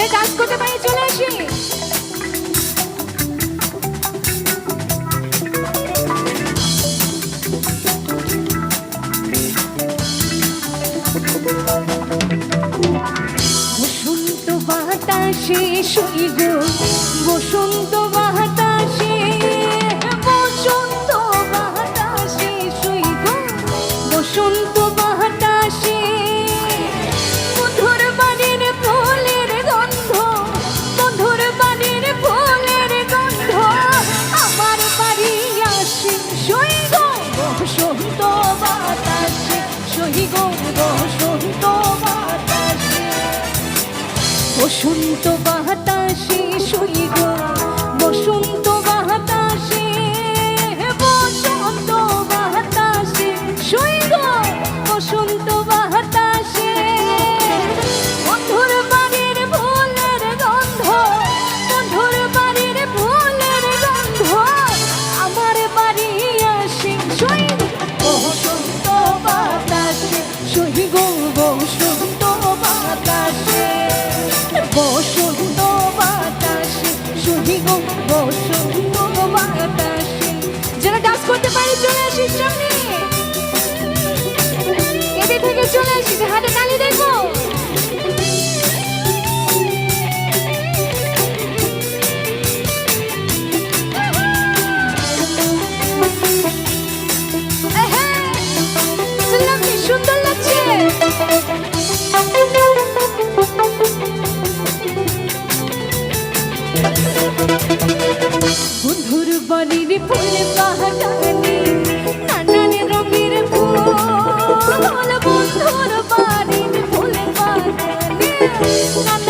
যে কাজ করতে পারি চলে আসি। শুনতো বাতাসে শুন বাড়ি চলে আসিস সামনে। হরির ফুল বাহাগানে নানান রঙের ফুল বন্ধুর বাড়ির ফুল বাগানে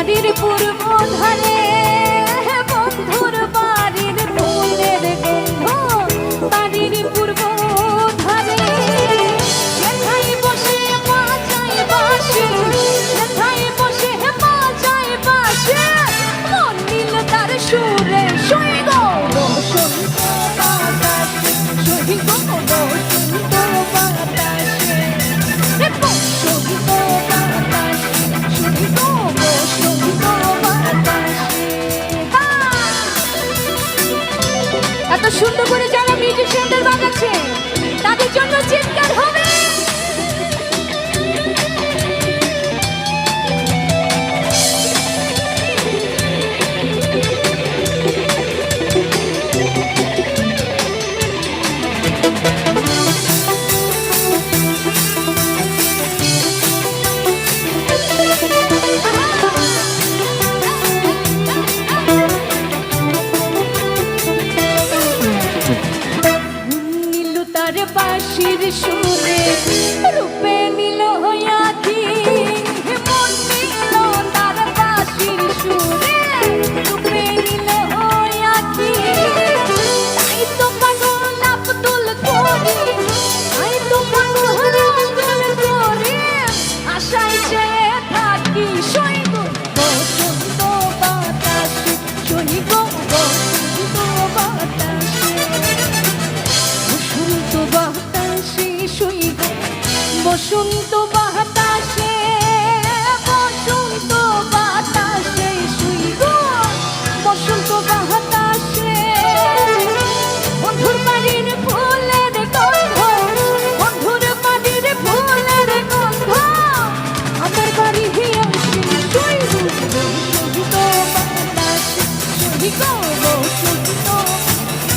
বাড়ির পূর্ব ধারে বন্ধুর বাড়ির ফুলের গন্ধ, বাড়ির পূর্ব ধারে সেথাই বসে বাজাই বাসে সেথাই বসে বাজাই বাসে, মন নিল তার সুরে সুরে সুন্দর করে যারা মিউজিশিয়ানরা